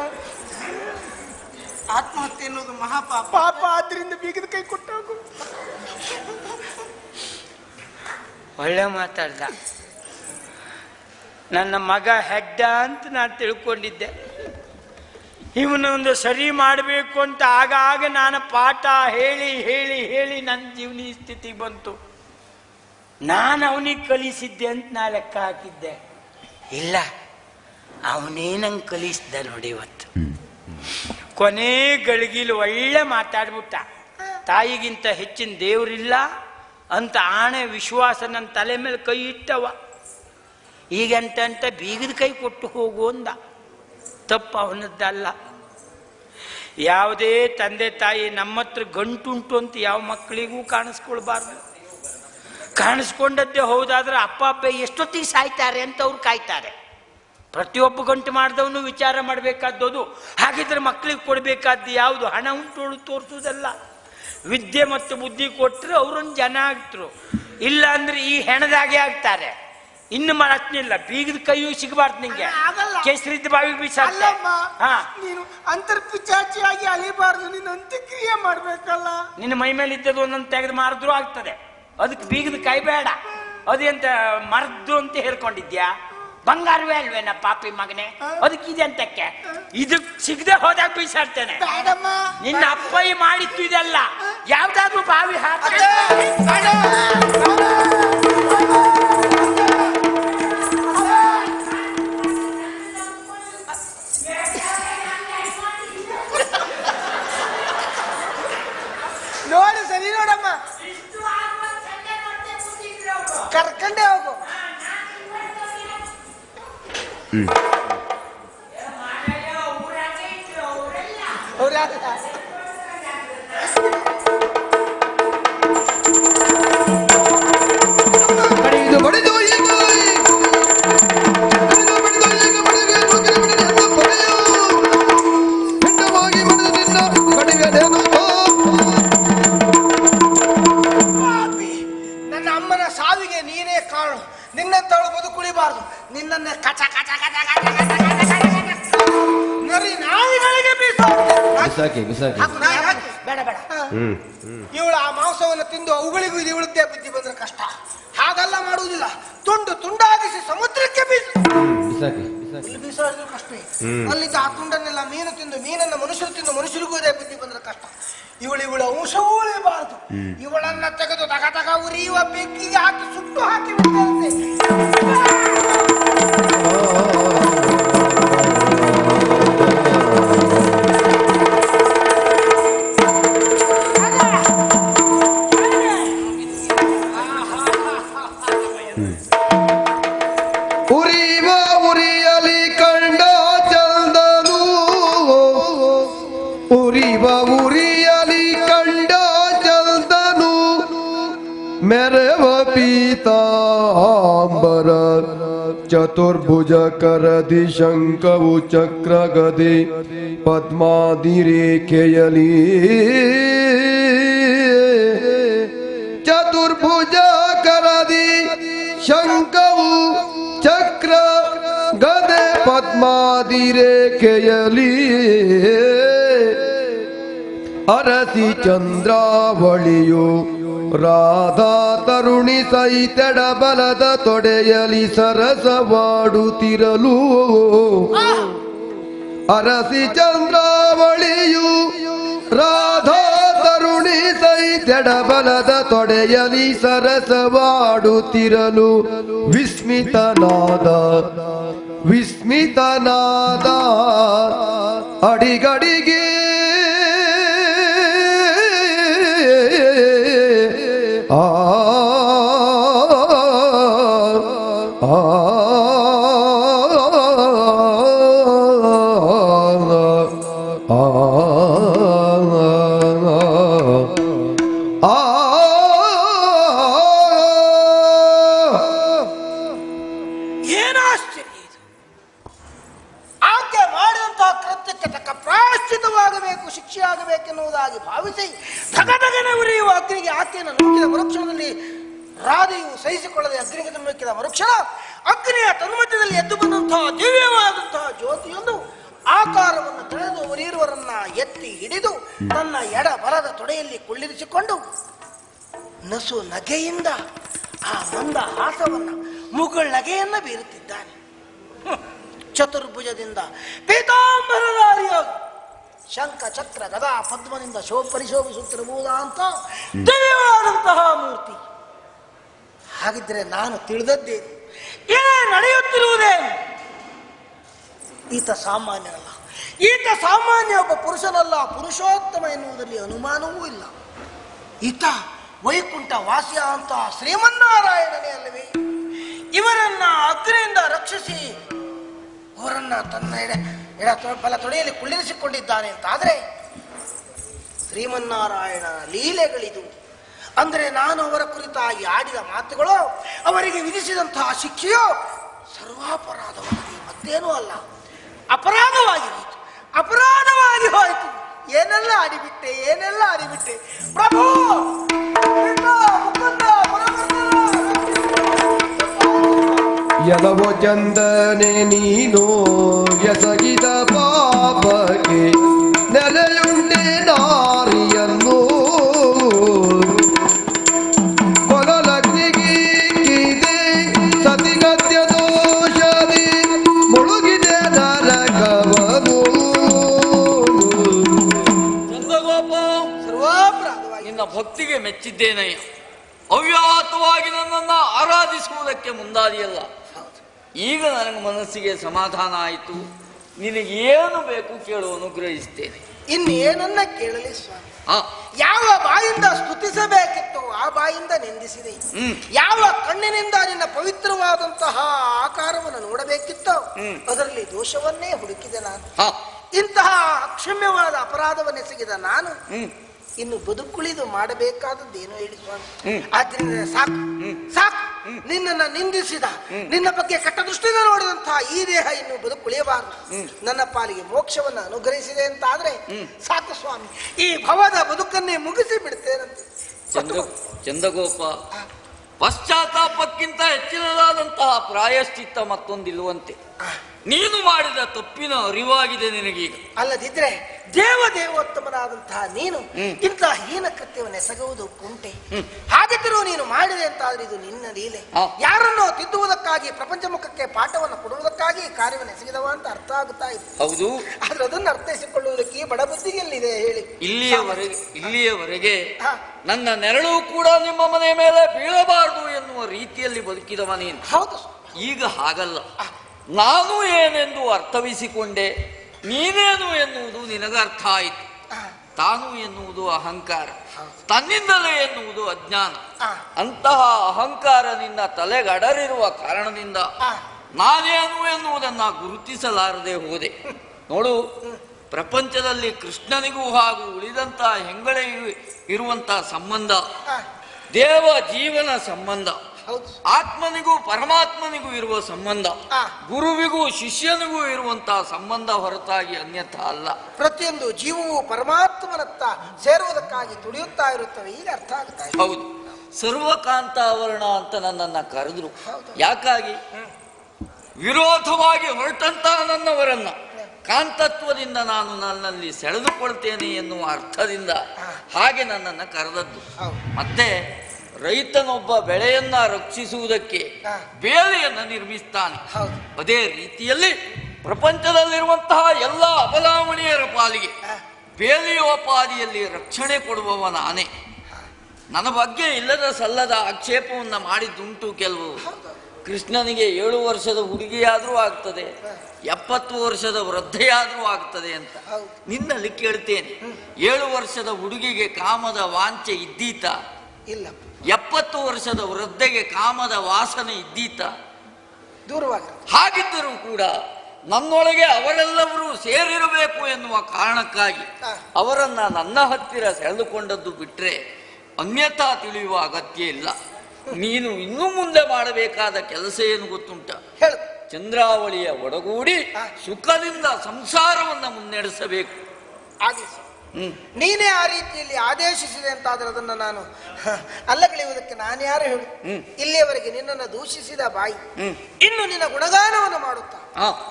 ಆತ್ಮಹತ್ಯೆ ಅನ್ನೋದು ಮಹಾಪಾಪ. ಪಾಪ ಆದ್ರಿಂದ ಬೀಗದ ಕೈ ಕೊಟ್ಟಾಗು. ಒಳ್ಳೆ ಮಾತಾಡ್ದ. ನನ್ನ ಮಗ ಹೆಡ್ಡ ಅಂತ ನಾನು ತಿಳ್ಕೊಂಡಿದ್ದೆ. ಇವನೊಂದು ಸರಿ ಮಾಡಬೇಕು ಅಂತ ಆಗಾಗ ನಾನು ಪಾಠ ಹೇಳಿ ಹೇಳಿ ಹೇಳಿ ನನ್ನ ಜೀವನ ಸ್ಥಿತಿ ಸ್ಥಿತಿಗೆ ಬಂತು. ನಾನು ಅವನಿಗೆ ಕಲಿಸಿದ್ದೆ ಅಂತ ನಾ ಲೆಕ್ಕ ಹಾಕಿದ್ದೆ. ಇಲ್ಲ ಅವನೇ ನಂಗೆ ಕಲಿಸ್ದ ನೋಡಿ ಇವತ್ತು. ಕೊನೆ ಗಳಿಗಿಲು ಒಳ್ಳೆ ಮಾತಾಡ್ಬಿಟ್ಟ. ತಾಯಿಗಿಂತ ಹೆಚ್ಚಿನ ದೇವರಿಲ್ಲ ಅಂತ ಆಣೆ ವಿಶ್ವಾಸ ನನ್ನ ತಲೆ ಮೇಲೆ ಕೈ ಇಟ್ಟವ. ಈಗಂತಂತ ಬೀಗದ ಕೈ ಕೊಟ್ಟು ಹೋಗು ಅಂದ. ತಪ್ಪು ಅವನದ್ದಲ್ಲ. ಯಾವುದೇ ತಂದೆ ತಾಯಿ ನಮ್ಮ ಹತ್ರ ಗಂಟುಂಟು ಅಂತ ಯಾವ ಮಕ್ಕಳಿಗೂ ಕಾಣಿಸ್ಕೊಳ್ಬಾರ್ದು. ಕಾಣಿಸ್ಕೊಂಡದ್ದೇ ಹೌದಾದ್ರೆ ಅಪ್ಪ ಅಪ್ಪ ಎಷ್ಟೊತ್ತಿಗೆ ಸಾಯ್ತಾರೆ ಅಂತ ಅವ್ರು ಕಾಯ್ತಾರೆ. ಪ್ರತಿಯೊಬ್ಬ ಗಂಟು ಮಾಡಿದವನು ವಿಚಾರ ಅದು ಹಾಗಿದ್ರೆ ಮಕ್ಕಳಿಗೆ ಕೊಡಬೇಕಾದ್ದು ಯಾವುದು? ಹಣ ಉಂಟು ತೋರಿಸೋದಲ್ಲ ವಿದ್ಯೆ ಮತ್ತು ಬುದ್ಧಿ ಕೊಟ್ಟರೆ ಅವರೊಂದು ಜನ ಆಗ್ತರು. ಇಲ್ಲ ಅಂದ್ರೆ ಈ ಹೆಣದಾಗೆ ಆಗ್ತಾರೆ. ಇನ್ನು ಮಾಡತ್ನಿಲ್ಲ ಬೀಗದ ಕೈಯೂ ಸಿಗಬಾರ್ದು ನಿಂಗೆ. ಆಗಲ್ಲ. ಕೇಸರಿದ್ದ ಬಾವಿಗೆ ಬೀಸ ನೀನು ಅಂತರ್ಪಿಚಾಚಿಯಾಗಿ ಅಲಿಬಾರ್ದು ನೀನು ಅಂತ್ಯಕ್ರಿಯೆ ಮಾಡ್ಬೇಕಲ್ಲ. ನಿನ್ನ ಮೈ ಮೇಲೆ ಇದ್ದದ್ದು ಒಂದೊಂದು ತೆಗೆದು ಮಾರಿದ್ರೂ ಆಗ್ತದೆ. ಅದಕ್ಕೆ ಬೀಗದ ಕೈ ಬೇಡ. ಅದೆಂತ ಮರದ್ದು ಅಂತ ಹೇಳ್ಕೊಂಡಿದ್ಯಾ? ಬಂಗಾರವೇ ಅಲ್ವೇನ ಪಾಪಿ ಮಗನೇ? ಅದಕ್ಕಿದೆ ಇದೆ ಅಂತಕ್ಕೆ ಇದಕ್ ಸಿಗದೆ ಹೋದಾಗ ಬೀಸಾಡ್ತೇನೆ ನಿನ್ನ ಅಪ್ಪಯ್ಯ ಮಾಡಿತ್ತು ಇದೆಲ್ಲ. ಯಾವ್ದಾದ್ರು ಬಾವಿ ಹಾಕ ಬಿಸಾಕಿ ಬಿಸಾಕಿ. ಹಾಕು, ನಾಯಿ ಹಾಕು. ಬೇಡ ಬೇಡ. ಇವಳು ಆ ಮಾಂಸವನ್ನು ತಿಂದು ಅವುಗಳಿಗೂ ಇದು ಇವಳದ್ದೇ ಬುದ್ಧಿ ಬಂದ್ರೆ ಕಷ್ಟ. ಹಾಗೆಲ್ಲ ಮಾಡುವುದಿಲ್ಲ. ತುಂಡು ತುಂಡಾಗಿಸಿ ಸಮುದ್ರಕ್ಕೆ ಬೀಸು. ಬಿಸಾಕಿ ಇಲ್ಲಿ ಬೀಸಾಡಿದ್ರು ಕಷ್ಟವೇ ಅಲ್ಲಿದ್ದ ಆ ತುಂಡನ್ನೆಲ್ಲ ಮೀನು ತಿಂದು ಮೀನನ್ನ ಮನುಷ್ಯರು ತಿಂದು ಮನುಷ್ಯರಿಗೂ ಅದೇ ಬುದ್ಧಿ ಬಂದ್ರೆ ಕಷ್ಟ. ಇವಳು ಇವಳ ಅಂಶವೂ ಉಳಿಬಾರದು. ಇವಳನ್ನ ತೆಗೆದು ತಗ ತಗ ಉರಿಯುವ ಬೆಂಕಿಗೆ ಹಾಕಿ ಸುಟ್ಟು ಹಾಕಿ ಬಿಡ್ತಂತೆ ಮೆರವ ಪೀತಾಂಬರ ಚತುರ್ಭುಜ ಕರದಿ ಶಂಕವು ಚಕ್ರ ಪದ್ಮಾದಿ ರೇಖೆಯಲಿ ಚತುರ್ಭುಜ ಕರದಿ ಶಂಕವು ಚಕ್ರ ಗದೆ ಪದ್ಮಾದಿ ರೇಖೆಯಲಿ ಅರಸಿ ಚಂದ್ರಾವಳಿಯು ರಾಧಾ ತರುಣಿ ಸೈತೆಡ ಬಲದ ತೊಡೆಯಲಿ ಸರಸವಾಡುತ್ತಿರಲು. ಅರಸಿ ಚಂದ್ರಾವಳಿಯು ರಾಧಾ ತರುಣಿ ಸೈತೆಡ ಬಲದ ತೊಡೆಯಲಿ ಸರಸವಾಡುತ್ತಿರಲು. ವಿಸ್ಮಿತನಾದ ವಿಸ್ಮಿತನಾದ, ಅಡಿಗಡಿಗೆ Oh. oh ಬಂದಂತಹ ದಿವ್ಯವಾದಂತಹ ಜ್ಯೋತಿಯೊಂದು ಆಕಾರವನ್ನು ತಳೆದು ಉರಿಯುವರನ್ನ ಎತ್ತಿ ಹಿಡಿದು ತನ್ನ ಎಡ ಬಲದ ತೊಡೆಯಲ್ಲಿ ಕುಳ್ಳಿರಿಸಿಕೊಂಡು ನಸು ನಗೆಯಿಂದ ಆ ಮಂದ ಹಾಸವನ್ನ ಮುಗುಳ್ ನಗೆಯನ್ನ ಬೀರುತ್ತಿದ್ದಾನೆ. ಚತುರ್ಭುಜದಿಂದ ಪೀತಾಂಬರಧಾರಿಯಾಗಿ ಶಂಖ ಚಕ್ರ ಗದಾ ಪದ್ಮನಿಂದ ಶೋ ಪರಿಶೋಭಿಸುತ್ತಿರಬಹುದಾ ಅಂತ ದಿವ್ಯವಾದಂತಹ ಮೂರ್ತಿ. ಹಾಗಿದ್ರೆ ನಾನು ತಿಳಿದದ್ದೇ ಏ ನಡೆಯುತ್ತಿರುವುದೇನು ಈತ ಸಾಮಾನ್ಯನಲ್ಲ. ಈತ ಸಾಮಾನ್ಯ ಒಬ್ಬ ಪುರುಷನಲ್ಲ, ಪುರುಷೋತ್ತಮ ಎನ್ನುವುದರಲ್ಲಿ ಅನುಮಾನವೂ ಇಲ್ಲ. ಈತ ವೈಕುಂಠ ವಾಸಿಯ ಅಂತ ಶ್ರೀಮನ್ನಾರಾಯಣನೇ ಅಲ್ಲವೇ? ಇವರನ್ನ ಅಗ್ನಿಯಿಂದ ರಕ್ಷಿಸಿ ಅವರನ್ನ ತನ್ನ ಎಡೆ, ಎಡ ಬಲ ತೊಡೆಯಲ್ಲಿ ಕುಳ್ಳಿರಿಸಿಕೊಂಡಿದ್ದಾನೆ ಅಂತ ಆದರೆ ಶ್ರೀಮನ್ನಾರಾಯಣ ಲೀಲೆಗಳಿದು. ಅಂದರೆ ನಾನು ಅವರ ಕುರಿತಾಗಿ ಆಡಿದ ಮಾತುಗಳು ಅವರಿಗೆ ವಿಧಿಸಿದಂತಹ ಶಿಕ್ಷೆಯೋ ಸರ್ವಾಪರಾಧವಾಗಿ ಮತ್ತೇನೂ ಅಲ್ಲ. ಅಪರಾಧವಾಗಿ ಹೋಯಿತು ಅಪರಾಧವಾಗಿ ಹೋಯಿತು. ಏನೆಲ್ಲ ಆಡಿಬಿಟ್ಟೆ ಏನೆಲ್ಲ ಆಡಿಬಿಟ್ಟೆ ಪ್ರಭು. ಎಲವೋ ಚಂದನೆ ನೀನು ಎಸಗಿದ ಪಾಪಕ್ಕೆ ಭಕ್ತಿಗೆ ಅವ್ಯಾತವಾಗಿ ಅವ್ಯಾಹತವಾಗಿ ನನ್ನನ್ನು ಆರಾಧಿಸುವುದಕ್ಕೆ ಮುಂದಾದಿಯಲ್ಲ. ಈಗ ನನಗೆ ಮನಸ್ಸಿಗೆ ಸಮಾಧಾನ ಆಯಿತು. ನಿನಗೇನು ಏನು ಬೇಕು ಕೇಳು ಅನುಗ್ರಹಿಸ್ತೇನೆ. ಇನ್ನೇನನ್ನ ಕೇಳಲಿ ಸ್ವಾಮಿ? ಯಾವ ಬಾಯಿಂದ ಸ್ತುತಿಸಬೇಕಿತ್ತು ಆ ಬಾಯಿಂದ ನಿಂದಿಸಿದೆ. ಯಾವ ಕಣ್ಣಿನಿಂದ ನಿನ್ನ ಪವಿತ್ರವಾದಂತಹ ಆಕಾರವನ್ನು ನೋಡಬೇಕಿತ್ತೋ. ಅದರಲ್ಲಿ ದೋಷವನ್ನೇ ಹುಡುಕಿದೆ ನಾನು. ಇಂತಹ ಅಕ್ಷಮ್ಯವಾದ ಅಪರಾಧವನ್ನೆಸಗಿದ ನಾನು ಇನ್ನು ಬದುಕುಳಿದು ಮಾಡಬೇಕಾದದ್ದೇನು ಹೇಳಿ ಸ್ವಾಮಿ. ಹ್ಮ್. ಆದ್ರಿಂದ ಸಾಕು. ಸಾಕು. ನಿನ್ನನ್ನ ನಿಂದಿಸಿದ ನಿನ್ನ ಬಗ್ಗೆ ಕೆಟ್ಟ ದೃಷ್ಟಿಯಿಂದ ನೋಡಿದಂತಹ ಈ ದೇಹ ಇನ್ನು ಬದುಕುಳಿಯಬಾರದು. ನನ್ನ ಪಾಲಿಗೆ ಮೋಕ್ಷವನ್ನು ಅನುಗ್ರಹಿಸಿದೆ ಅಂತ ಆದ್ರೆ ಸಾಕು ಸ್ವಾಮಿ. ಈ ಭವದ ಬದುಕನ್ನೇ ಮುಗಿಸಿ ಬಿಡ್ತೇನಂತೆ. ಚಂದ್ರ ಚಂದಗೋಪ ಪಶ್ಚಾತ್ತಾಪಕ್ಕಿಂತ ಹೆಚ್ಚಿನದಾದಂತಹ ಪ್ರಾಯಶ್ಚಿತ್ತ ಮತ್ತೊಂದಿಲ್ಲುವಂತೆ. ನೀನು ಮಾಡಿದ ತಪ್ಪಿನ ಅರಿವಾಗಿದೆ ನಿನಗೀಗ. ಅಲ್ಲದಿದ್ರೆ ದೇವ ದೇವೋತ್ತಮನಾದಂತಹ ನೀನು ಇಂತಹ ಹೀನ ಕೃತ್ಯವನ್ನು ಎಸಗುವುದು ಕುಂಟೆ ಹಾಗಿದ್ದರೂ ನೀನು ಮಾಡಿದೆ ಅಂತಾದ್ರೆ ಇದು ನಿನ್ನ ಲೀಲೆ. ಯಾರನ್ನು ತಿದ್ದುವುದಕ್ಕಾಗಿ ಪ್ರಪಂಚ ಮುಖಕ್ಕೆ ಪಾಠವನ್ನು ಕೊಡುವುದಕ್ಕಾಗಿ ಕಾರ್ಯವನ್ನು ಎಸಗಿದವ ಅಂತ ಅರ್ಥ ಆಗುತ್ತಾ ಇದೆ ಹೌದು. ಆದ್ರೆ ಅದನ್ನು ಅರ್ಥೈಸಿಕೊಳ್ಳುವುದಕ್ಕೆ ಬಡ ಬುದ್ಧಿಗೆ ಎಲ್ಲಿದೆ ಹೇಳಿ ಇಲ್ಲಿಯವರೆಗೆ ಇಲ್ಲಿಯವರೆಗೆ. ನನ್ನ ನೆರಳು ಕೂಡ ನಿಮ್ಮ ಮನೆ ಮೇಲೆ ಬೀಳಬಾರದು ಎನ್ನುವ ರೀತಿಯಲ್ಲಿ ಬದುಕಿದವ ನೀನು. ಹೌದು. ಈಗ ಹಾಗಲ್ಲ. ನಾನು ಏನೆಂದು ಅರ್ಥವಿಸಿಕೊಂಡೆ ನೀನೇನು ಎನ್ನುವುದು ನಿನಗೆ ಅರ್ಥ ಆಯಿತು. ತಾನು ಎನ್ನುವುದು ಅಹಂಕಾರ. ತನ್ನಿಂದಲೇ ಎನ್ನುವುದು ಅಜ್ಞಾನ. ಅಂತಹ ಅಹಂಕಾರ ನಿನ್ನ ತಲೆಗಡರಿರುವ ಕಾರಣದಿಂದ ನಾನೇನು ಎನ್ನುವುದನ್ನು ಗುರುತಿಸಲಾರದೆ ಹೋದೆ. ನೋಡು ಪ್ರಪಂಚದಲ್ಲಿ ಕೃಷ್ಣನಿಗೂ ಹಾಗೂ ಉಳಿದಂತಹ ಹೆಂಗಳೆಯು ಇರುವಂತಹ ಸಂಬಂಧ ದೇವ ಜೀವನ ಸಂಬಂಧ ಆತ್ಮನಿಗೂ ಪರಮಾತ್ಮನಿಗೂ ಇರುವ ಸಂಬಂಧ. ಗುರುವಿಗೂ ಶಿಷ್ಯನಿಗೂ ಇರುವಂತಹ ಸಂಬಂಧ ಹೊರತಾಗಿ ಅನ್ಯಥ ಅಲ್ಲ. ಪ್ರತಿಯೊಂದು ಜೀವವು ಪರಮಾತ್ಮನತ್ತ ಸೇರುವುದಕ್ಕಾಗಿ ತುಡಿಯುತ್ತಾ ಇರುತ್ತವೆ. ಈಗ ಅರ್ಥ ಆಗುತ್ತೆ ಹೌದು. ಸರ್ವಕಾಂತಾವರಣ ಅಂತ ನನ್ನನ್ನು ಕರೆದ್ರು. ಯಾಕಾಗಿ? ವಿರೋಧವಾಗಿ ಹೊರಟಂತ ನನ್ನವರನ್ನ. ಕಾಂತತ್ವದಿಂದ ನಾನು ನನ್ನಲ್ಲಿ ಸೆಳೆದುಕೊಳ್ತೇನೆ ಎನ್ನುವ ಅರ್ಥದಿಂದ ಹಾಗೆ ನನ್ನನ್ನು ಕರೆದದ್ದು. ಮತ್ತೆ ರೈತನೊಬ್ಬ ಬೆಳೆಯನ್ನ ರಕ್ಷಿಸುವುದಕ್ಕೆ ಬೇಳೆಯನ್ನು ಬೇಲಿಯನ್ನು ನಿರ್ಮಿಸ್ತಾನೆ. ಅದೇ ರೀತಿಯಲ್ಲಿ ಪ್ರಪಂಚದಲ್ಲಿರುವಂತಹ ಎಲ್ಲ ಅಬಲಾವಣೆಯರ ಪಾಲಿಗೆ. ಬೇಲಿಯೋಪಾದಿಯಲ್ಲಿ ರಕ್ಷಣೆ ಕೊಡುವವ ನಾನೇ. ನನ್ನ ಬಗ್ಗೆ ಇಲ್ಲದ ಸಲ್ಲದ ಆಕ್ಷೇಪವನ್ನು ಮಾಡಿದ್ದುಂಟು ಕೆಲವು. ಕೃಷ್ಣನಿಗೆ ಏಳು ವರ್ಷದ ಹುಡುಗಿಯಾದರೂ ಆಗ್ತದೆ ಎಪ್ಪತ್ತು ವರ್ಷದ ವೃದ್ಧೆಯಾದರೂ ಆಗ್ತದೆ ಅಂತ. ನಿನ್ನಲ್ಲಿ ಕೇಳ್ತೇನೆ. ಏಳು ವರ್ಷದ ಹುಡುಗಿಗೆ ಕಾಮದ ವಾಂಚೆ ಇದ್ದೀತ? ಇಲ್ಲ. ಎಪ್ಪತ್ತು ವರ್ಷದ ವೃದ್ಧೆಗೆ ಕಾಮದ ವಾಸನೆ ಇದ್ದೀತ. ದೂರವಾಗ ಹಾಗಿದ್ದರೂ ಕೂಡ ನನ್ನೊಳಗೆ ಅವರೆಲ್ಲವರೂ ಸೇರಿರಬೇಕು ಎನ್ನುವ ಕಾರಣಕ್ಕಾಗಿ ಅವರನ್ನು ನನ್ನ ಹತ್ತಿರ ಸೆಳೆದುಕೊಂಡದ್ದು ಬಿಟ್ಟರೆ ಅನ್ಯಥಾ ತಿಳಿಯುವ ಅಗತ್ಯ ಇಲ್ಲ. ನೀನು ಇನ್ನು ಮುಂದೆ ಮಾಡಬೇಕಾದ ಕೆಲಸ ಏನು ಗೊತ್ತುಂಟ? ಹೇಳು. ಚಂದ್ರಾವಳಿಯ ಒಡಗೂಡಿ. ಸುಖದಿಂದ ಸಂಸಾರವನ್ನು ಮುನ್ನಡೆಸಬೇಕು. ನೀನೇ ಆ ರೀತಿಯಲ್ಲಿ ಆದೇಶಿಸಿದೆ ಅಂತಾದ್ರೆ ಅದನ್ನು ನಾನು ಅಲ್ಲಗಳಿಯುವುದಕ್ಕೆ ನಾನು ಯಾರು ಹೇಳು? ಇಲ್ಲಿಯವರೆಗೆ ನಿನ್ನನ್ನು ದೂಷಿಸಿದ ಬಾಯಿ. ಇನ್ನು ನಿನ್ನ ಗುಣಗಾನವನ್ನು ಮಾಡುತ್ತಾ?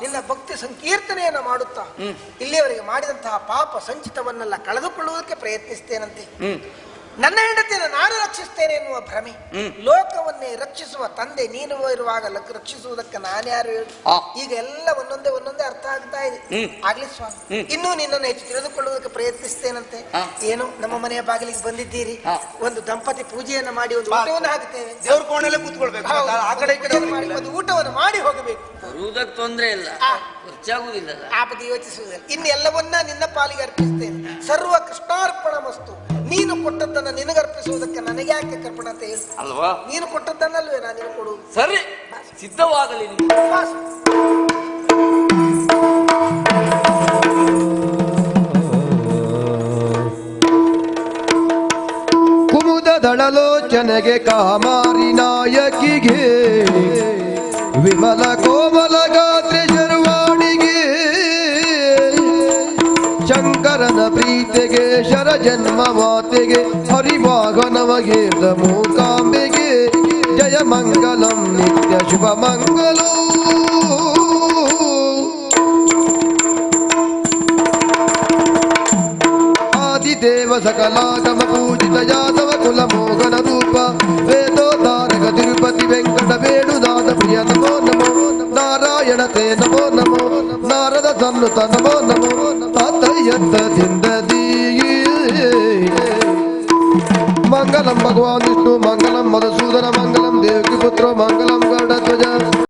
ನಿನ್ನ ಭಕ್ತಿ ಸಂಕೀರ್ತನೆಯನ್ನು ಮಾಡುತ್ತಾ? ಇಲ್ಲಿಯವರೆಗೆ ಮಾಡಿದಂತಹ ಪಾಪ ಸಂಚಿತವನ್ನೆಲ್ಲ ಕಳೆದುಕೊಳ್ಳುವುದಕ್ಕೆ ಪ್ರಯತ್ನಿಸ್ತೇನಂತೆ. ನನ್ನ ಹೆಂಡತಿಯನ್ನು ನಾನು ರಕ್ಷಿಸ್ತೇನೆ ಎನ್ನುವ ಭ್ರಮೆ. ಲೋಕವನ್ನೇ ರಕ್ಷಿಸುವ ತಂದೆ ನೀನು ಇರುವಾಗ ರಕ್ಷಿಸುವುದಕ್ಕೆ ನಾನ್ಯಾರು ಯಾರು ಆ. ಈಗ ಎಲ್ಲ ಒಂದೊಂದೇ ಒಂದೊಂದೇ ಅರ್ಥ ಆಗ್ತಾ ಇದೆ. ಆಗ್ಲಿ ಸ್ವಾಮಿ. ಇನ್ನೂ ನಿನ್ನನ್ನು ಹೆಚ್ಚು ತಿಳಿದುಕೊಳ್ಳುವುದಕ್ಕೆ ಪ್ರಯತ್ನಿಸ್ತೇನಂತೆ? ಏನು? ನಮ್ಮ ಮನೆಯ ಬಾಗಿಲಿಗೆ ಬಂದಿದ್ದೀರಿ. ಒಂದು ದಂಪತಿ ಪೂಜೆಯನ್ನು ಮಾಡಿ ಒಂದು ಊಟವನ್ನು ಹಾಕ್ತೇವೆ ದೇವ್ರ ಕೋಣೆಲ್ಲ ಕೂತ್ಕೊಳ್ಬೇಕು. ಆ ಕಡೆ ಈ ಕಡೆ ಮಾಡಿ ಒಂದು ಊಟವನ್ನು ಮಾಡಿ ಹೋಗಬೇಕು. ಬರುವುದಕ್ಕೆ ತೊಂದ್ರೆ ಇಲ್ಲ. ಆ. ಖರ್ಚಾಗುದಿಲ್ಲಲ್ಲ ಆಪತ್ತು ಯೋಚಿಸುವುದಿಲ್ಲ. ಇನ್ನು ಎಲ್ಲವನ್ನ ನಿನ್ನ ಪಾಲಿಗೆ ಅರ್ಪಿಸ್ತೇನೆ. ಸರ್ವ ಕೃಷ್ಣಾರ್ಪಣ ವಸ್ತು. ನೀನು ಕೊಟ್ಟದ್ದನ್ನ ನಿನಗರ್ಪಿಸುವುದಕ್ಕೆ ನನಗೆ ಯಾಕೆ ಕರ್ಪಣ ಅಂತ ಹೇಳು? ಅಲ್ವಾ? ನೀನು ಕೊಟ್ಟದ್ದನ್ನಲ್ವೇ ನಾನು ನಿನಗೆ ಕೊಡುವುದು. ಸರಿ ಸಿದ್ಧವಾಗಲಿ ನೀವು. ಕುಮುದ ದಳಲೋಚನೆಗೆ ಕಾಮಾರಿ ನಾಯಕಿಗೆ ವಿಮಲ ಕೋಮಲ ಗಾತ್ರೆ ಶಂಕರನ ಪ್ರೀತಿಗೆ ಶರ ಜನ್ಮ ಮಾತೆಗೆ ಹರಿವಾಹನವಗೇರ್ದ ಮೂಕಾಂಬೆಗೆ ಜಯ ಮಂಗಲಂ ನಿತ್ಯ ಶುಭ ಮಂಗಲೋ ಆದಿದೇವ ಸಕಲಾಗಮ ಪೂಜಿತ ಯಾದವ ಕುಲ ಮೋಹನ ರೂಪ ವೇದೋದಾರಕ ತಿರುಪತಿ ವೆಂಕಟ ವೇಣುನಾಥ ಪ್ರಿಯ ನಮೋ ನಮೋ ನಾರಾಯಣ ತೇ ನಮೋ ನಮೋ ನಾರದ ಸನ್ನುತ ನಮೋ ನಮೋ ತಾತಯ್ಯದಿಂದ ಮಂಗಲಂ ಭಗವಾನ್ భగవాన్ విష్ణు మంగళం మధుసూదన మంగళం దేవికి పుత్ర మంగళం గణ